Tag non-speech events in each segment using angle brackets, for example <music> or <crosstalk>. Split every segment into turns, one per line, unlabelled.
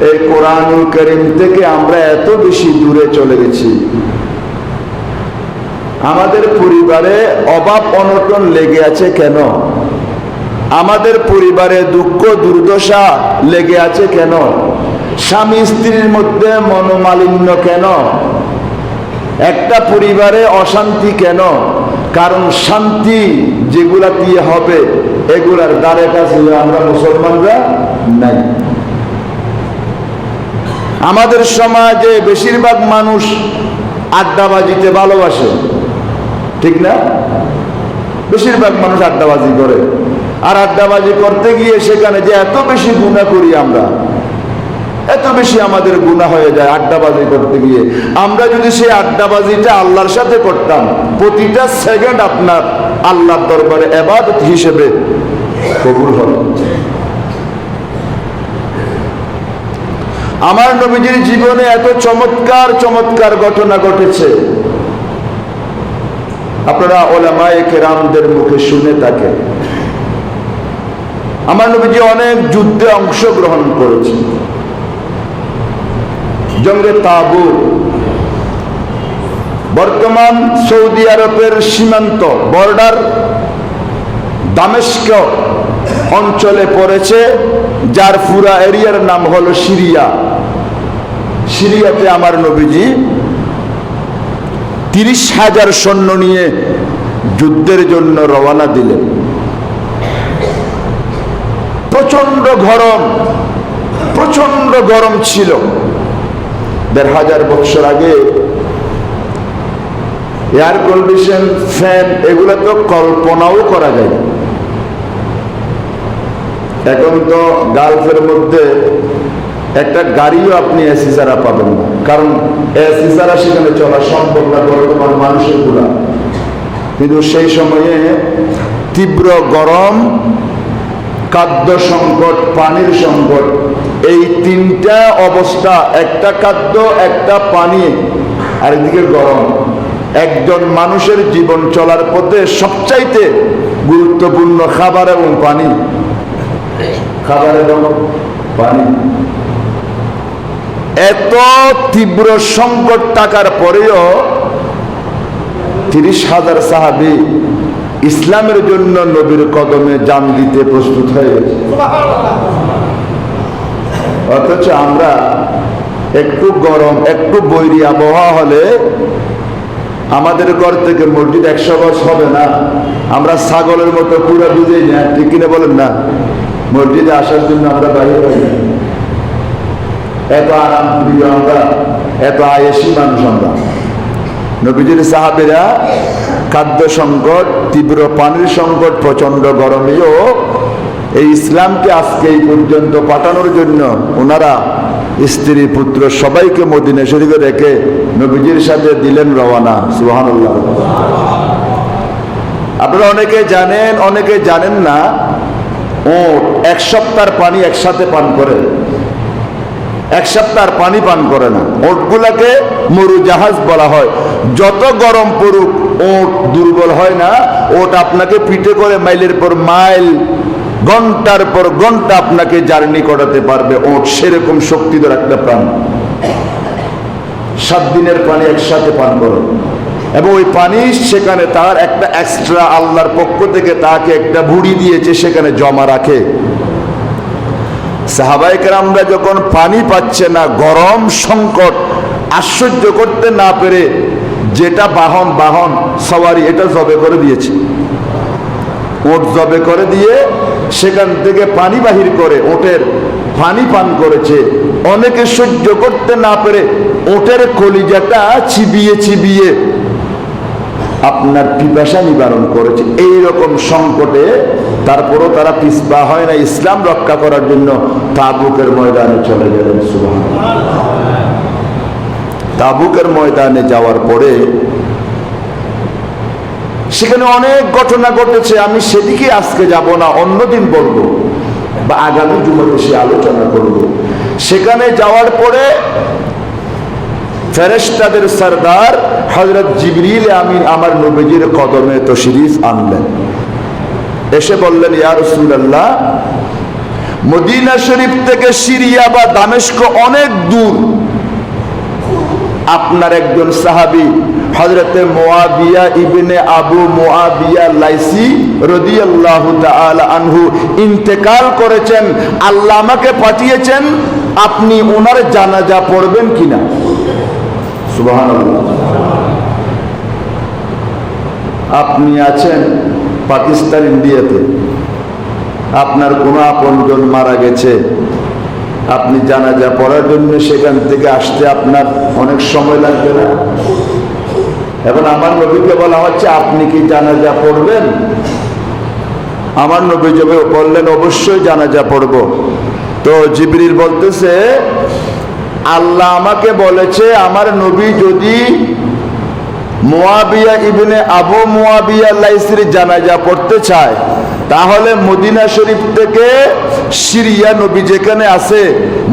এই কোরআনুল করিম থেকে আমরা এত বেশি দূরে চলে গেছি। আমাদের পরিবারে অভাব অনটন লেগে আছে কেন? আমাদের পরিবারে দুঃখ, দুর্দশা লেগে আছে কেন? স্বামী স্ত্রীর মধ্যে মনোমালিন্য কেন? একটা পরিবারে অশান্তি কেন? কারণ শান্তি যেগুলা দিয়ে হবে, এগুলার দ্বারে কাছে আমরা মুসলমানরা নাই। আমাদের সমাজে বেশিরভাগ মানুষ আড্ডাবাজিতে ভালোবাসে। ঠিক না? বেশিরভাগ মানুষ আড্ডাবাজি করে। আর আড্ডাবাজি করতে গিয়ে সেখানে যে এত বেশি গুণা করি আমরা, এত বেশি আমাদের গুণা হয়ে যায় আড্ডাবাজি করতে গিয়ে। আমরা যদি সেই আড্ডাবাজিটা আল্লাহর সাথে করতাম, প্রতিটা সেকেন্ড আপনার আল্লাহর দরবারে এবাদত হিসেবে কবুল হবে আমার নবীজির জীবনে এত চমৎকার চমৎকার ঘটনা ঘটেছে। আপনারা ওলামায়ে কেরামদের মুখে শুনে থাকেন। আমার নবীজি অনেক যুদ্ধে অংশগ্রহণ করেছে জঙ্গে তাবু বর্তমান সৌদি আরবের সীমান্ত বর্ডার দামেস্ক অঞ্চলে পড়েছে, যার পুরা এরিয়ার নাম হলো সিরিয়া। সিরিয়াতে আমার নবীজি তিরিশ হাজার সৈন্য নিয়ে যুদ্ধের জন্য রওনা দিলেন। প্রচণ্ড গরম প্রচণ্ড গরম ছিল। দেড় হাজার বছর আগে এয়ার কন্ডিশন ফ্যান এগুলো তো কল্পনাও করা যায় এখন তো গালফের মধ্যে একটা গাড়িও আপনি এসি ছাড়া পাবেন না। কারণ এসি ছাড়া সেখানে চলা সম্ভব না বর্তমান মানুষেরগুলা কিন্তু সেই সময়ে তীব্র গরম, খাদ্য সংকট, পানির সংকট, এই তিনটা অবস্থা, একটা খাদ্য, একটা পানি, আর এদিকে গরম। একজন মানুষের জীবন চলার পথে সবচাইতে গুরুত্বপূর্ণ খাবার এবং পানি। খাবার এবং পানি। এত তীব্র সংকট টাকার পরেও তিরিশ হাজার সাহাবি ইসলামের জন্য নবীর কদমে জান দিতে প্রস্তুত হয়ে গেছে। অথচ আমরা একটু গরম, একটু বৈরী আবহাওয়া হলে আমাদের ঘর থেকে মসজিদ একশো বছর হবে না। আমরা ছাগলের মতো পুরো বুঝেই না ঠিক কিনা বলেন না? মসজিদে আসার জন্য আমরা বাইরে হই না। এত আরাম প্রিয় আমরা, এত আয়েসি মানুষ আমরা। নবীজির সাহাবেরা খাদ্য সংকট, তীব্র পানির সংকট প্রচণ্ড গরমেও এই ইসলামকে আজকে এই পর্যন্ত পাঠানোর জন্য ওনারা স্ত্রী, পুত্র সবাইকে মদিনে শরীফে রেখে নবীজির সাথে দিলেন রওয়ানা সুহানুল্লাহ আপনারা অনেকে জানেন অনেকে জানেন না, ও এক সপ্তাহ পানি একসাথে পান করে এক সপ্তাহ পানি পান করে না। ওটগুলাকে মরু জাহাজ বলা হয়। যত গরম পড়ুক, ওট দুর্বল হয় না। ওট আপনাকে পিঠে করে মাইলের পর মাইল, ঘণ্টার পর ঘণ্টা আপনাকে জার্নি করাতে পারবে। ওট সেরকম শক্তিধর একটা প্রাণ। সাত দিনের পানি একসাথে পান করো। এবং ওই পানি সেখানে তার একটা এক্সট্রা আল্লাহর পক্ষ থেকে তাকে একটা ভুড়ি দিয়েছে, সেখানে জমা রাখে। সাহাবাইকার আমরা যখন পানি পাচ্ছে না, গরম সংকট, আশ্চর্য করতে না পেরে যেটা বাহন বাহন সবারই এটা জবে করে দিয়েছে। ওট জবে করে দিয়ে সেখান থেকে পানি বাহির করে ওটের পানি পান করেছে। অনেকে সহ্য করতে না পেরে ওটের কলিজাটা চিবিয়ে চিবিয়ে আপনার পিপাসা নিবারণ করেছে। এই রকম সংকটে তারপরও তারা পিসপা হয় না, ইসলাম রক্ষা করার জন্য তাবুকের ময়দানে চলে গেলেন সুবাহ তাবুকের ময়দানে যাওয়ার পরে সেখানে অনেক ঘটনা ঘটেছে, আমি সেদিকে আজকে যাব না, অন্যদিন বলব বা আগামী জুমাতে সে আলোচনা করব। সেখানে যাওয়ার পরে ফেরেস্তাদের সর্দার হজরত জিবরিল আমিন আমার নবীজির কদমে তশরিফ আনলেন। এসে বললেন, ইয়া রসুল্লাহ মদিনা শরীফ থেকে সিরিয়া বা দামেস্ক অনেক দূর। আপনার একজন সাহাবি হজরতে মোয়াবিয়া ইবনে আবু মোয়াবিয়া লাইসি রদিয়াল্লাহু তাআলা আনহু ইন্তেকাল করেছেন, আল্লাহ আমাকে পাঠিয়েছেন, আপনি ওনার জানাজা পড়বেন কিনা? আপনি আছেন পাকিস্তান ইন্ডিয়াতে। আপনার কোনো আপনজন মারা গেছে। আপনি জানাজা পড়ার জন্য সেখান থেকে আসতে আপনার অনেক সময় লাগবে না। এখন আমার নবীকে বলা হচ্ছে, আপনি কি জানাজা পড়বেন? আমার নবী যবে বললেন অবশ্যই জানাজা পড়ব। তো জিবরিল বলতেছে আল্লাহ আমাকে বলেছে, আমার নবী যদি মোয়াবিয়া ইবনে আবু মোয়াবিয়া লাইসির জানাজা পড়তে চায়, তাহলে মদিনা শরীফ থেকে সিরিয়া নবী যেখানে আছে,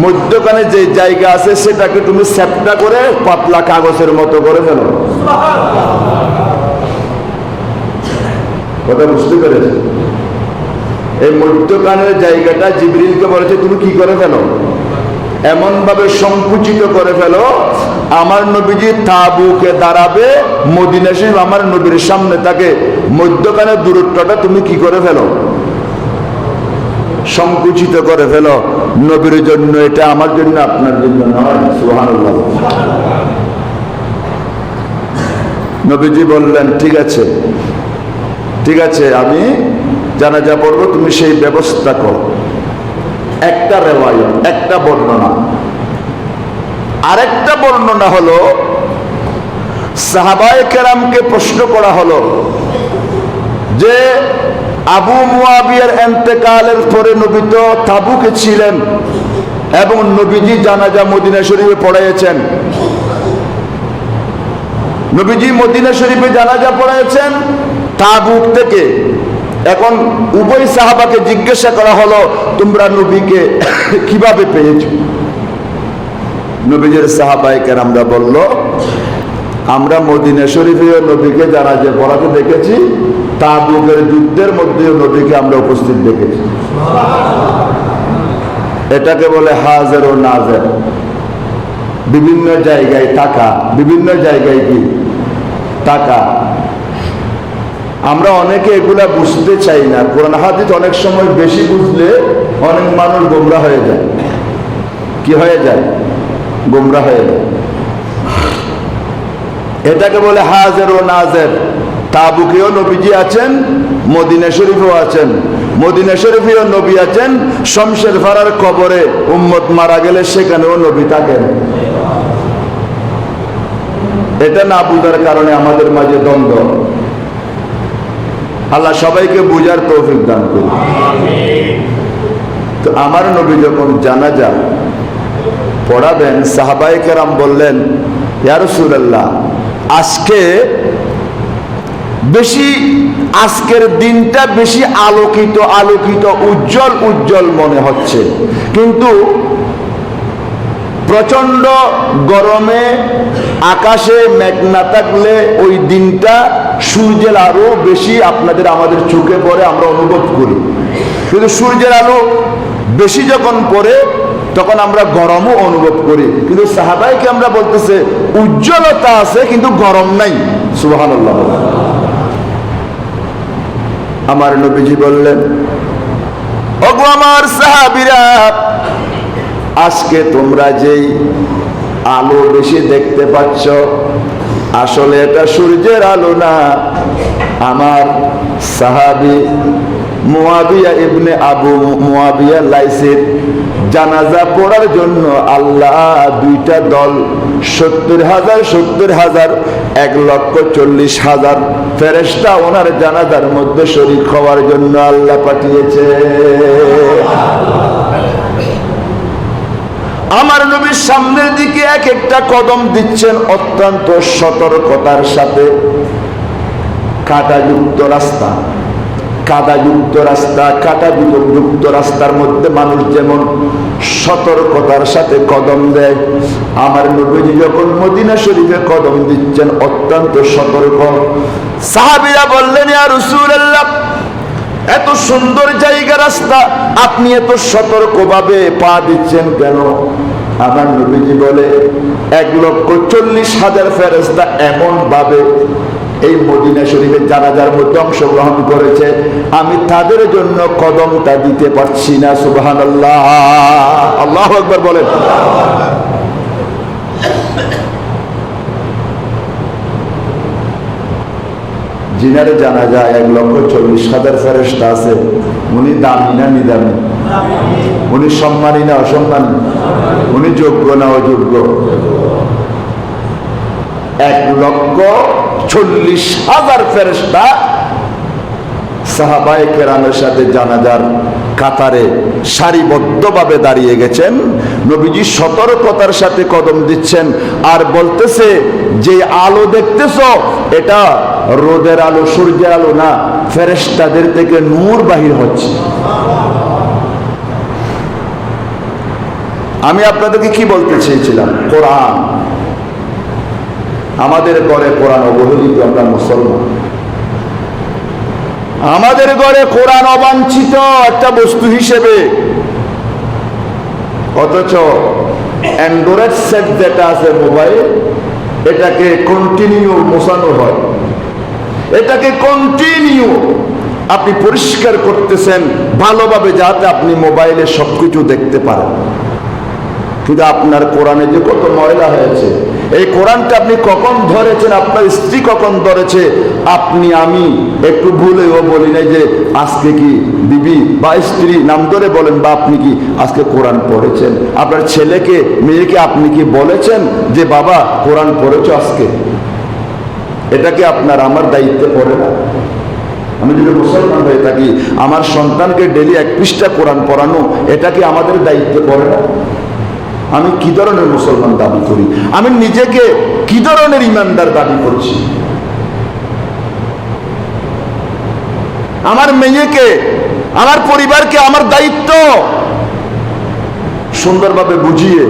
মধ্যখানে যে জায়গা আছে, সেটাকে তুমি সেপটা করে পাতলা কাগজের মতো করে ফেলো। কথা বুঝতে পেরেছে এই মধ্যখানের জায়গাটা জিবরিলকে বলেছে, তুমি কি করে ফেলো? এমন ভাবে সংকুচিত করে ফেলো, আমার নবীজি তাবুকে দাঁড়াবে, মদিনা শরীফ আমার নবীর সামনে থাকে মধ্যখানের দূরত্বটা তুমি কি করে ফেলো? সংকুচিত করে ফেলো, নবীর জন্য এটা আমার জন্য আপনার জন্য নবীজি বললেন, ঠিক আছে ঠিক আছে, আমি জানাজা পড়ব, তুমি সেই ব্যবস্থা করো। একটা রেওয়ায়ত, একটা বর্ণনা। আরেকটা বর্ণনা হলো, সাহাবায়ে কেরামকে প্রশ্ন করা হলো যে, আবু মুয়াবিয়ার এন্তেকালের পরে নবী তো তাবুকে ছিলেন এবং নবীজি জানাজা মদিনা শরীফে পড়াইয়েছেন। নবীজি মদিনা শরীফে জানাজা পড়াইয়েছেন তাবুক থেকে। এখন উভয় সাহাবাকে জিজ্ঞাসা করা হলো, তোমরা নবীকে <coughs> কীভাবে পেয়েছ? নবীজের সাহাবাইকার আমরা বলল, আমরা মদিনা শরীফেও নবীকে যে পড়াতে দেখেছি তা তাবুকের যুদ্ধের মধ্যেও নবীকে আমরা উপস্থিত দেখেছি। এটাকে বলে হাজার ও নাজের। বিভিন্ন জায়গায় টাকা বিভিন্ন জায়গায় কি? টাকা আমরা অনেকে এগুলা বুঝতে চাই না। কোরআন হাদিস অনেক সময় বেশি বুঝলে অনেক মানুষ গোমরা হয়ে যায়। কি হয়ে যায়? গোমরা হয়ে যায়। এটাকে বলে হাজের ও নাজের। তাবুকেও নবীজি আছেন, মদিনা শরীফেও আছেন। মদিনা শরীফেও নবী আছেন, শমশের ফারার কবরে উম্মত মারা গেলে সেখানেও নবী থাকেন। এটা না বুঝার কারণে আমাদের মাঝে দ্বন্দ্ব। আল্লাহ সবাইকে বুঝার তৌফিক দান করুন। তো আমার নবী যখন জানাজা পড়াবেন সাহাবাই কেরাম বললেন ইয়ারসুল্লাহ আজকে বেশি, আজকের দিনটা বেশি আলোকিত আলোকিত, উজ্জ্বল উজ্জ্বল মনে হচ্ছে। কিন্তু প্রচণ্ড গরমে, আকাশে মেঘ না থাকলে ওই দিনটা সূর্যের আলো বেশি আপনাদের আমাদের চোখে পড়ে, আমরা অনুভব করি। কিন্তু সূর্যের আলো বেশি যখন পড়ে, তখন আমরা গরমও অনুভব করি। কিন্তু সাহাবাইকে আমরা বলতেছে, উজ্জ্বলতা আছে, কিন্তু গরম নাই। সুবাহ আমার নবীজি বললেন আমার সাহাবিরা আজকে তোমরা যেই আলো বেশি দেখতে পাচ্ছ, আসলে এটা সূর্যের আলো না। আমার সাহাবি মুয়াবিয়া ইবনে আবু মুয়াবিয়া লাইসের জানাজা পড়ার জন্য আল্লাহ দুইটা দল, সত্তর হাজার সত্তর হাজার, এক লক্ষ চল্লিশ হাজার ফেরেস্তা ওনার জানাজার মধ্যে শরীর হওয়ার জন্য আল্লাহ পাঠিয়েছে আমার নবীর সামনের দিকে এক একটা কদম দিচ্ছেন অত্যন্ত সতর্কতার সাথে। কাটাযুক্ত রাস্তা, কাদাযুক্ত রাস্তা কাটাযুক্ত রাস্তার মধ্যে মানুষ যেমন সতর্কতার সাথে কদম দেয়, আমার নবীজি যখন মদিনা শরীফে কদম দিচ্ছেন অত্যন্ত সতর্ক। সাহাবিরা বললেন আর রসুল এত সুন্দর জায়গা রাস্তা, আপনি এত সতর্কভাবে পা দিচ্ছেন কেন? আমার নবীজি বলে, এক লক্ষ চল্লিশ হাজার ফেরেস্তা এমন ভাবে এই মদিনা শরীফের জানাজার মধ্যে অংশগ্রহণ করেছে, আমি তাদের জন্য কদমটা দিতে পারছি না সুবাহান আল্লাহ আল্লাহ একবার বলেন। জিনারে জানা যায় এক লক্ষ চল্লিশ হাজার ফেরেস্তা আছে। উনি দামি না নিদামি? উনি সম্মানী না অসম্মান? উনি যোগ্য না অযোগ্য? এক লক্ষ চল্লিশ হাজার ফেরেস্তা সাহাবায়ে কেরামের সাথে জানাজার কাতারে সারিবদ্ধভাবে দাঁড়িয়ে গেছেন। নবীজি সতর্কতার সাথে কদম দিচ্ছেন আর বলতেছে, যে আলো দেখতেছ, এটা রোদের আলো, সূর্যের আলো না ফেরেস্তাদের থেকে নূর বাহির হচ্ছে। আমি আপনাদেরকে কি বলতে চেয়েছিলাম? কোরআন। আমাদের ঘরে কোরআন অবহেলিত আমরা মুসলমান। আমাদের ঘরে কোরআন অবাঞ্ছিত একটা বস্তু হিসেবে। অথচ অ্যান্ড্রয়েড সেট যেটা আছে মোবাইল এটাকে কন্টিনিউ মোছানো হয়। এটাকে কন্টিনিউ আপনি পরিষ্কার করতেছেন ভালোভাবে যাতে আপনি মোবাইলে সবকিছু দেখতে পারেন। কিন্তু আপনার কোরআনে যে কত ময়লা হয়েছে, এই কোরআনটা আপনি কখন ধরেছেন? আপনার স্ত্রী কখন ধরেছে? আপনি, আমি, একটু ভুলেও বলি নাই যে আজকে কি বিবি বা স্ত্রী, নাম ধরে বলেন, বা আপনি কি আজকে কোরআন পড়েছেন? আপনার ছেলেকে, মেয়েকে আপনি কি বলেছেন যে, বাবা, কোরআন পড়েছ আজকে? এটাকে আপনার আমার দায়িত্বে পড়ে না? আমি যদি মুসলমান হয়ে থাকি, আমার সন্তানকে ডেলি এক পৃষ্ঠা কোরআন পড়ানো, এটা কি আমাদের দায়িত্বে পড়ে না? আমি কি ধরনের মুসলমান দাবি করি? আমি নিজেকে কি ধরনের ইমানদার দাবি করছি? আমার মেয়েকে, আমার পরিবারকে, আমার দায়িত্ব সুন্দরভাবে বুঝিয়ে,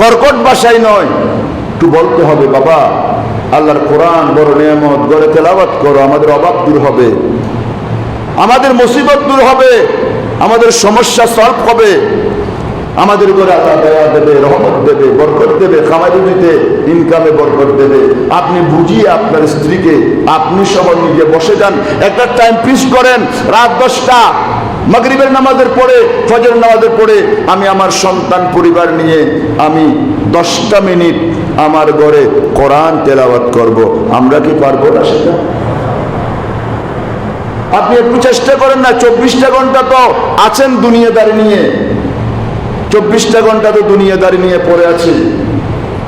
কর্কট বাসায় নয়, একটু বলতে হবে, বাবা, আল্লাহর কোরআন বড় নিয়ামত গড়ে তেলাবাত করো, আমাদের অভাব দূর হবে, আমাদের মুসিবত দূর হবে, আমাদের সমস্যা সলভ হবে। আমাদের ঘরে আল্লাহ দয়া দেবে, রহমত দেবে, বরকত দেবে খামারি দিতে ইনকামে বরকত দেবে। আপনি বুঝিয়ে আপনার স্ত্রীকে, আপনি সবাই নিজে বসে যান। একটা টাইম ফিক্স করেন, রাত দশটা, মাগরিবের নামাজের পরে ফজর নামাজের পরে আমি আমার সন্তান, পরিবার নিয়ে আমি দশটা মিনিট আমার ঘরে কোরআন তেলাওয়াত করব। আমরা কি পারব না সেটা? আপনি একটু চেষ্টা করেন না, চব্বিশটা ঘণ্টা তো আছেন দুনিয়াদারি নিয়ে। চব্বিশটা ঘণ্টা তো দুনিয়াদারি নিয়ে পড়ে আছি।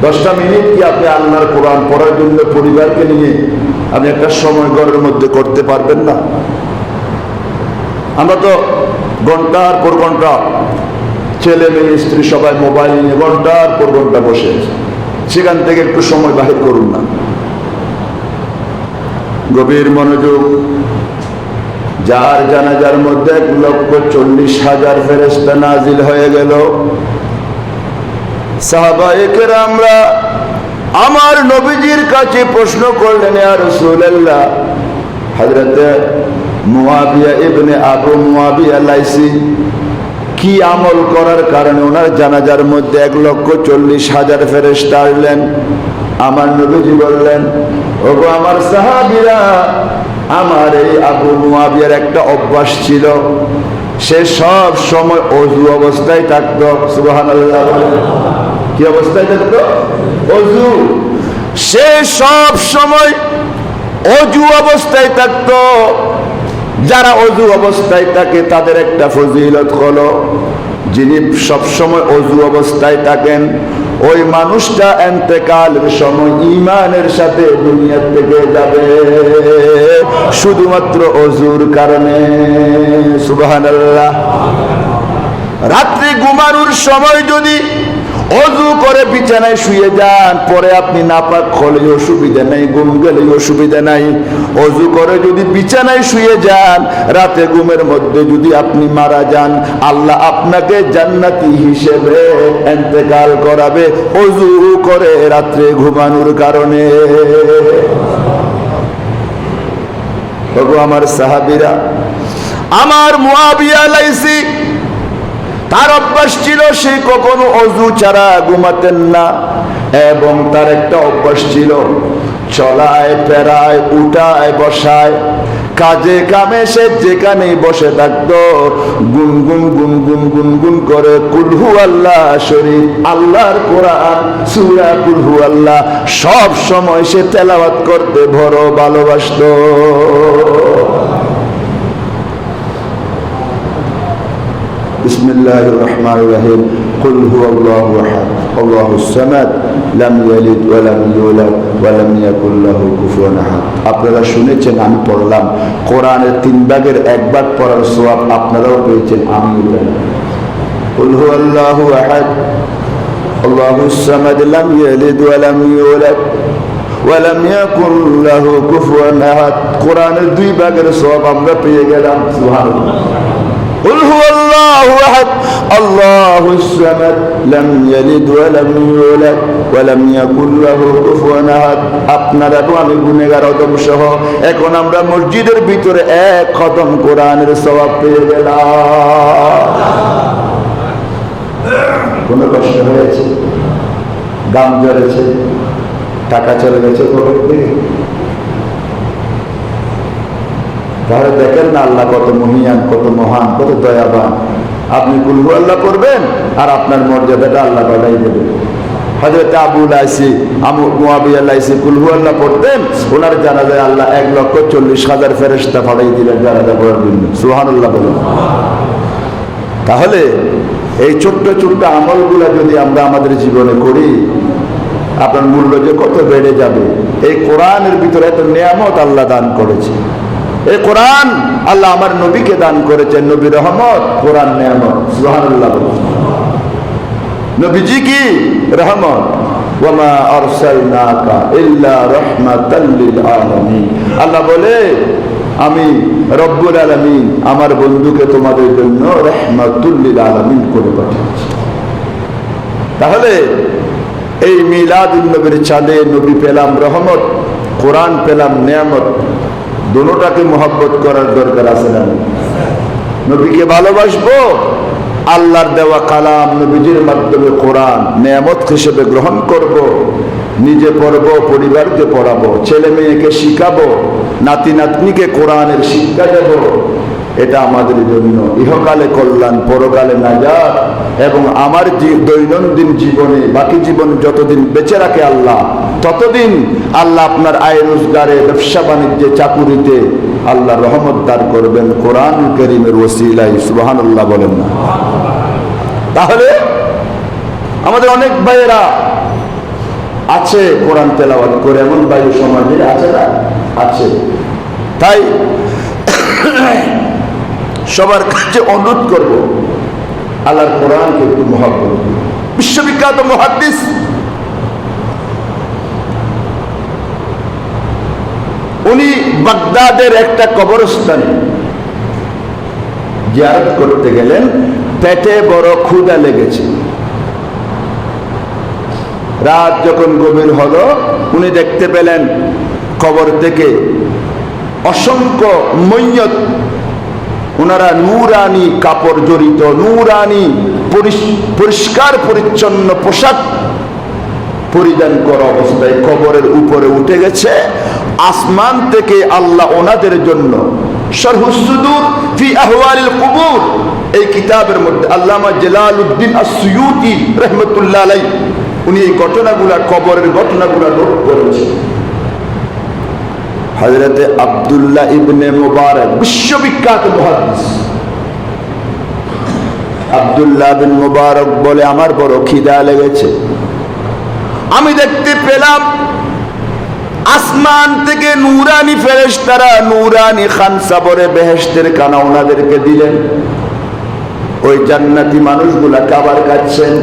দশটা মিনিট কি আপনি আল্লাহর কোরআন পড়ার জন্য পরিবারকে নিয়ে আপনি একটা সময় ঘরের মধ্যে করতে পারবেন না? আমরা তো ঘণ্টার পর ঘণ্টা ছেলে মেয়ে, স্ত্রী সবাই মোবাইল নিয়ে ঘণ্টার পর ঘণ্টা বসে। সেখান থেকে একটু সময় বাহির করুন না। গভীর মনোযোগ যার জানাজার মধ্যে এক লক্ষ চল্লিশ হাজার ফেরেস্তা নাজিল হয়ে গেল। সাহাবাহিকের আমরা আমার নবীজির কাছে প্রশ্ন করলেন আর রসুল্লাহ হজরতে মুয়াবিয়া ইবনে আবু মুয়াবিয়া লাইসি কি আমল করার কারণে ওনার জানাজার মধ্যে এক লক্ষ চল্লিশ হাজার ফেরেস্তা আসলেন? আমার নবীজি বললেন, ওগো আমার সাহাবিরা আমার এই আবু মুয়াবিয়ার একটা অভ্যাস ছিল। সে সব সময় অজু অবস্থায় থাকতো। সুবাহান কি অবস্থায় থাকতো? অজু। সে সব সময় অজু অবস্থায় থাকতো। যারা অজু অবস্থায় থাকে, তাদের একটা ফজিলত হলো, যিনি সবসময় অজু অবস্থায় থাকেন ওই মানুষটা এতেকালের সময় ইমানের সাথে দুনিয়ার থেকে যাবে। শুধুমাত্র অজুর কারণে। সুবাহ রাত্রি ঘুমানোর সময় যদি অজু করে বিছানায় শুয়ে যান, পরে আপনি নাপাক হলে অসুবিধা নাই, ঘুম গেলে অসুবিধা নাই। অজু করে যদি বিছানায় শুয়ে যান, রাতে ঘুমের মধ্যে যদি আপনি মারা যান, আল্লাহ আপনাকে জান্নাতি হিসেবে এন্তেকাল করাবে। অজু করে রাত্রে ঘুমানোর কারণে। আমার সাহাবিরা, আমার মুয়াবিয়া লাইসি তার অভ্যাস ছিল সে কখনো অজু ছাড়া ঘুমাতেন না। এবং তার একটা অভ্যাস ছিল, চলায় পেরায় উঠায়, বসায়। কাজে কামে সে যেখানে বসে থাকতো গুনগুন গুনগুন গুনগুন করে, কুলহু আল্লাহ শরীফ, আল্লাহর কোরআন, সুরা কুলহু আল্লাহ। সব সময় সে তেলাওয়াত করতে বড় ভালোবাসতো। بسم الله الرحمن الرحيم قل هو الله احد الله الصمد لم يلد ولم يولد ولم يكن له كفوا احد আপনারা শুনেছেন আমি পড়লাম কোরআনের তিন ভাগের এক ভাগ পড়ার সওয়াব আপনারাও পেয়েছেন আমিও পেলাম قل هو الله احد الله الصمد لم يلد ولم يولد ولم يكن له كفوا احد কোরআনের দুই ভাগের সওয়াব আমরা পেয়ে গেলাম সুবহানাল্লাহ قل هو الله احد الله الصمد لم يلد ولم يولد ولم يكن له كفوا احد আপনারা এবং আমি গুনেগার অদম সহ এখন আমরা মসজিদের ভিতরে এক খতম কোরআনের সওয়াব পেয়ে গেলাম কোনো কষ্ট হয়েছে গাম জ্বরেছে টাকা চলে গেছে পকেট তাহলে দেখেন না আল্লাহ কত মহিয়ান, কত মহান, কত দয়াবান। আপনি কুলহু আল্লাহ করবেন আর আপনার মর্যাদাটা আল্লাহ বাড়াই দেবেন হজরত আবুল আইসি আমু কুলহু আল্লাহ পড়তেন ওনার জানা যায় আল্লাহ এক লক্ষ চল্লিশ হাজার ফেরেস্তা ফাড়াই দিলেন জানাজা পড়ার জন্য। সুহান আল্লাহ বলুন। তাহলে এই ছোট্ট ছোট্ট আমলগুলা যদি আমরা আমাদের জীবনে করি, আপনার মূল্য যে কত বেড়ে যাবে, এই কোরআনের ভিতরে এত নিয়ামত আল্লাহ দান করেছে। এই কোরআন আল্লাহ আমার নবীকে দান করেছেন, নবী রহমত, কোরআন নিয়ামত। সুবহানাল্লাহ বলুন। নবীজি কি? রহমত। আল্লাহ বলে, আমি রব্বুল আলামিন, আমার বন্ধুকে তোমাদের জন্য রহমাতুল লিল আলামিন করে পাঠিয়েছি। তাহলে এই মিলাদুল নবীর চাঁদে নবী পেলাম রহমত, কোরআন পেলাম নিয়ামত। দুটাকে মোহব্বত করার দরকার আছে না নবীকে ভালোবাসবো, আল্লাহর দেওয়া কালাম নবীজির মাধ্যমে কোরআন নিয়ামত হিসেবে গ্রহণ করব। নিজে পড়ব, পরিবারকে পড়াবো, ছেলে মেয়েকে শিখাবো, নাতি নাতনিকে কোরআনের শিক্ষা দেব, এটা আমাদের জন্য ইহকালে কল্যাণ, পরকালে নাজাত এবং আমার দৈনন্দিন জীবনে বাকি জীবন যতদিন বেঁচে রাখে আল্লাহ ততদিন আল্লাহ আপনার আয় রোজগারে, ব্যবসা বাণিজ্যে, চাকুরিতে আল্লাহ রহমত দান করবেন, কোরআন করিমের ওসিলাই সুবাহান আল্লাহ বলেন না। তাহলে আমাদের অনেক ভাইয়েরা আছে কোরআন তেলাওয়াত করে, এমন বায়ু সমাজে আছে না? আছে। তাই সবার কাছে অনুরোধ করব, আল্লাহর কোরআনকে একটু মহাব্বত বিশ্ববিখ্যাত মহাদ্দিস উনি বাগদাদের একটা কবরস্থানে। জিয়ারত করতে গেলেন, পেটে বড় ক্ষুদা লেগেছে। রাত যখন গভীর হলো, উনি দেখতে পেলেন কবর থেকে অসংখ্য মৈয়ত ওনারা নুরানি কাপড় জড়িত, নুরানি পরিষ্কার পরিচ্ছন্ন পোশাক পরিধান করা অবস্থায় কবরের উপরে উঠে গেছে। আসমান থেকে আল্লাহ ওনাদের জন্য। এই কিতাবের মধ্যে আল্লামা জালালউদ্দিন আসসুয়ুতি রহমতুল্লাহ উনি এই ঘটনাগুলা, কবরের ঘটনাগুলা নোট করেছেন। হজরতে আব্দুল্লাহ ইবনে মুবারক, বিশ্ববিখ্যাত মহাদিস আব্দুল্লাহ বিন মুবারক বলে আমার বড় খিদা লেগেছে। আমি দেখতে পেলাম আসমান থেকে নুরানি ফেরেশতারা নুরানি খান সাবরে বেহেশতের কানা ওনাদেরকে দিলেন। ওই জান্নাতি মানুষগুলা খাবার খাচ্ছেন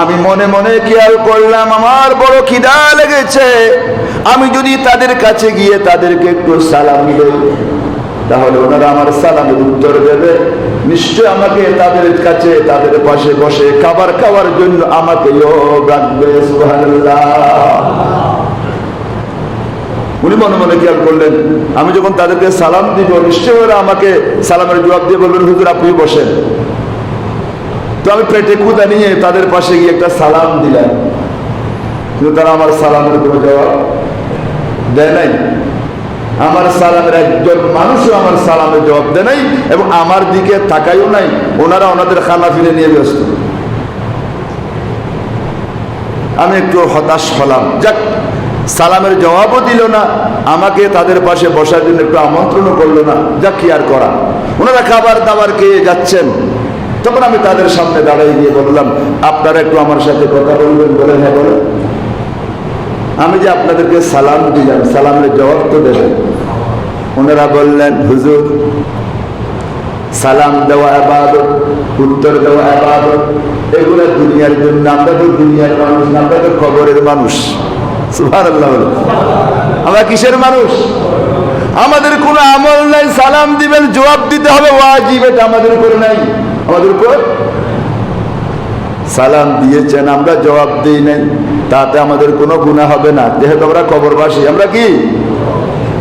আমি মনে মনে খেয়াল করলাম, আমার বড় খিদা লেগেছে। আমি যদি তাদের কাছে গিয়ে তাদেরকে একটু সালাম দেই, তাহলে ওনারা আমার সালামের উত্তর দেবে। নিশ্চয় আমাকে তাদের কাছে, তাদের পাশে বসে খাবার খাওয়ার জন্য আমাকে রাখবে সুবহানাল্লাহ। উনি মনে মনে খেয়াল করলেন, আমি যখন তাদেরকে সালাম দিব নিশ্চয় ওরা আমাকে সালামের জবাব দিয়ে বলবেন, হুজুর, আপনি বসেন। তো আমি পেটে কুদা নিয়ে তাদের পাশে গিয়ে একটা সালাম দিলাম। কিন্তু তারা আমার সালামের কোনো জবাব দেয় নাই। আমার সালামের একজন মানুষও আমার সালামের জবাব দেয় নাই এবং আমার দিকে তাকাইও নাই। ওনারা ওনাদের খানা ফিরে নিয়ে ব্যস্ত। আমি একটু হতাশ হলাম। যাক সালামের জবাবও দিল না, আমাকে তাদের পাশে বসার জন্য একটু আমন্ত্রণও করল না। যাক, কি আর করা। ওনারা খাবার দাবার খেয়ে যাচ্ছেন। তখন আমি তাদের সামনে দাঁড়াই গিয়ে বললাম, আপনারা একটু আমার সাথে কথা বলবেন বলে হ্যাঁ বলে আমি যে আপনাদেরকে সালাম দিলাম, সালামের জবাব তো দেবেন ওনারা বললেন, হুজুর, সালাম দেওয়া আবাদত, উত্তর দেওয়া আবাদত, এগুলো দুনিয়ার জন্য, আমরা তো দুনিয়ার মানুষ আমরা তো খবরের মানুষ। আমরা কিসের মানুষ? আমাদের কোনো আমল নাই, সালাম দিবেন, জবাব দিতে হবে, ওয়াজিব এটা আমাদের উপরে নাই। আমাদের উপর সালাম দিয়েছেন, আমরা জবাব দিই নাই। তাতে আমাদের কোনো গুণা হবে না। যেহেতু আমরা কবরবাসী, আমরা কি?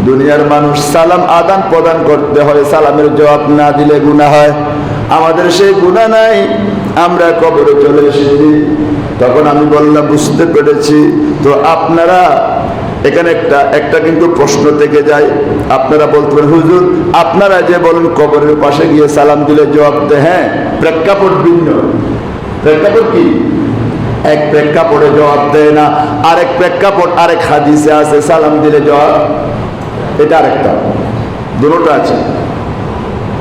দুনিয়ার মানুষ, সালাম আদান প্রদান করতে হয়, সালামের জবাব না দিলে গুণা হয়। আমাদের সেই গুণা নাই, আমরা কবরে চলে এসেছি। তখন আমি বললাম, বুঝতে পেরেছি। তো আপনারা এখানে একটা একটা কিন্তু প্রশ্ন থেকে যায়। আপনারা বলতে পারেন, হুজুর, আপনারা যে বলেন কবরের পাশে গিয়ে সালাম দিলে জবাব দেয়। হ্যাঁ প্রেক্ষাপট ভিন্ন। প্রেক্ষাপট কি? এক প্রেক্ষাপটে জবাব দেয় না। আরেক প্রেক্ষাপট, আরেক হাদিসে আছে, সালাম দিলে জবাব। এটা আরেকটা। দুটোটা আছে।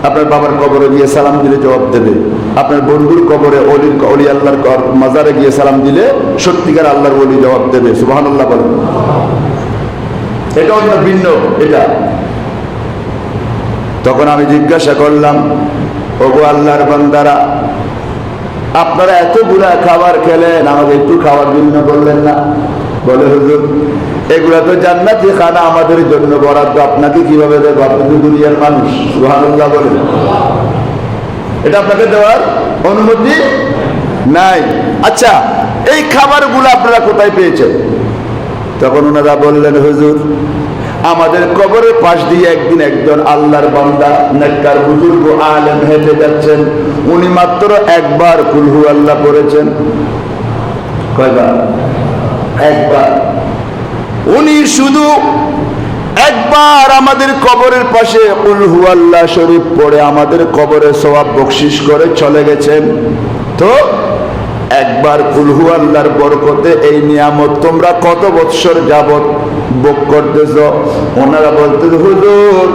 আপনার বাবার কবরে গিয়ে সালাম দিলে জবাব দেবে। আপনার বন্ধুর কবরে অলির অলি আল্লাহর মাজারে গিয়ে সালাম দিলে সত্যিকার আল্লাহর অলি জবাব দেবে। সুবাহান আল্লাহ বলেন। এটা অন্য ভিন্ন, এটা। তখন আমি জিজ্ঞাসা করলাম, ওগো আল্লাহর বান্দারা, আপনারা এতগুলা খাবার খেলেন, আমাকে একটু খাওয়ার জন্য বললেন না? বলে, হুজুর এগুলা তো জান্নাতি খানা আমাদের জন্য বরাদ্দ। আপনাকে কীভাবে দেবো? আপনি দুনিয়ার মানুষ। সুবহানাল্লাহ বলেন। এটা আপনাকে দেওয়ার অনুমতি নাই। আচ্ছা এই খাবারগুলো আপনারা কোথায় পেয়েছেন? তখন ওনারা বললেন, হুজুর, আমাদের কবরের পাশ দিয়ে একদিন একজন আল্লাহর বান্দা, নেককার, বুজুর্গ, আলেম হেঁটে যাচ্ছেন। উনি মাত্র একবার কুলহু আল্লাহ করেছেন কয়বার? একবার। উনি শুধু একবার আমাদের কবরের পাশে উলহু আল্লাহ শরীফ পড়ে আমাদের কবরে সবাব বকশিস করে চলে গেছেন। তো একবার কুলহু আল্লাহর বরকতে এই নিয়ামত তোমরা কত বৎসর যাবত ভোগ করতেছ? ওনারা বলতে হুজুর,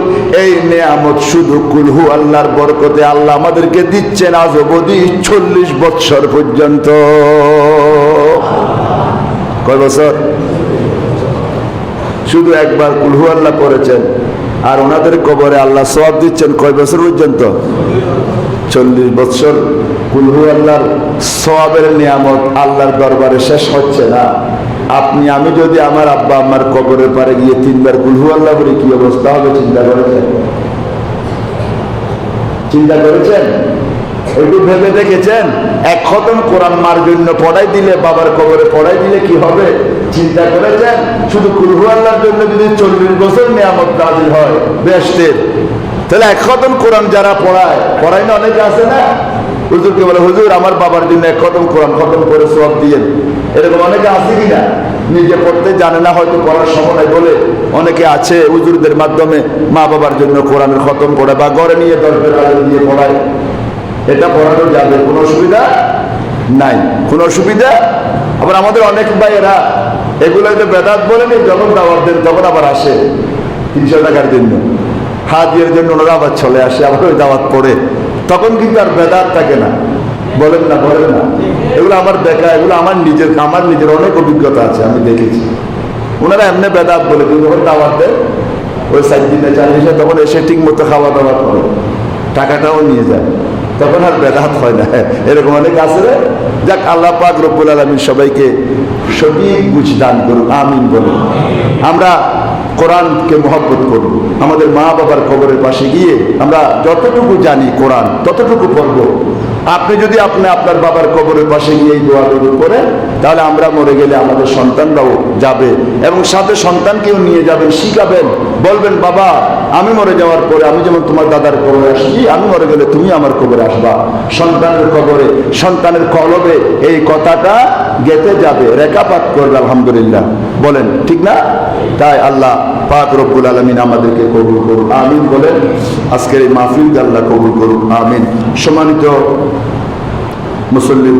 এই নিয়ামত শুধু কুলহু আল্লাহর বরকতে আল্লাহ আমাদেরকে দিচ্ছেন আজ অবধি চল্লিশ বৎসর পর্যন্ত। কয় বছর? শুধু একবার কুলহু আল্লাহ করেছেন, আর ওনাদের কবরে আল্লাহ সব দিচ্ছেন কয় বছর পর্যন্ত? চল্লিশ বছর। কুলহু আল্লাহর সবের নিয়ামত আল্লাহর দরবারে শেষ হচ্ছে না। আপনি, আমি যদি আমার আব্বা আমার কবরের পারে গিয়ে তিনবার কুলহু আল্লাহ বলি, কি অবস্থা হবে? চিন্তা করেছেন? চিন্তা করেছেন? একটু ভেবে দেখেছেন? এক খতম কোরআন মার জন্য পড়াই দিলে, বাবার কবরে পড়াই দিলে কি হবে? চিন্তা করেছেন? শুধু কুলহু আল্লাহর জন্য যদি চল্লিশ বছর নিয়ামত নাজিল হয় বেস্টের তাহলে এক খতম কোরআন যারা পড়ায় পড়ায় না অনেকে আছে না? হুজুরকে বলে, হুজুর, আমার বাবার জন্য এক খতম কোরআন খতম করে সব দিয়ে এরকম অনেকে আছে কিনা? নিজে পড়তে জানে না, হয়তো পড়ার সময় বলে। অনেকে আছে হুজুরদের মাধ্যমে মা বাবার জন্য কোরআনের খতম পড়ায় বা ঘরে নিয়ে দরকার আলো পড়ায়। এটা পড়ানো যাবে, কোনো অসুবিধা নাই। কোনো অসুবিধা? আবার আমাদের অনেক ভাইয়েরা এগুলো তো বেদাত বলেনি যখন দাওয়াত দেন তখন আবার আসে। তিনশো টাকার জন্য। হাজির জন্য ওনারা আবার চলে আসে, আবার ওই দাওয়াত পড়ে। তখন কিন্তু আর বেদাত থাকে না। বলেন না বলেন না। এগুলো আমার দেখা, এগুলো আমার নিজের আমার নিজের অনেক অভিজ্ঞতা আছে, আমি দেখেছি। ওনারা এমনি বেদাত বলে, কিন্তু যখন দাওয়াত দেয়, ওই সাইড দিনে চালিয়ে তখন এসে ঠিক মতো খাওয়া দাওয়া করে। টাকাটাও নিয়ে যায়। তখন আর বেদাত হয় না। এরকম অনেক আছে যাক, আল্লাহ পাক রব্বুল আলমিন সবাইকে সঠিক বুঝ দান করুন আমিন বলুন। আমরা কোরআনকে মহব্বত করব আমাদের মা বাবার খবরের পাশে গিয়ে আমরা যতটুকু জানি কোরআন, ততটুকু পড়ব। আপনি যদি আপনি আপনার বাবার কবরের পাশে গিয়ে এই দোয়া দোয়াগুলো করেন তাহলে আমরা মরে গেলে আমাদের সন্তানরাও যাবে এবং সাথে সন্তানকেও নিয়ে যাবেন, শিখাবেন, বলবেন, বাবা, আমি মরে যাওয়ার পরে আমি যেমন তোমার দাদার কবরে আসছি, আমি মরে গেলে তুমি আমার কবরে আসবা। সন্তানের কবরে, সন্তানের কলবে এই কথাটা গেতে যাবে, রেখাপাত করবে, আলহামদুলিল্লাহ। বলেন, ঠিক না? তাই আল্লাহ পাক রব্বুল আলমিন আমাদেরকে কবুল করুন। আমিন বলেন, আজকের এই মাহফিল আল্লাহ কবুল করুন। আমিন। সম্মানিত মুসল্লি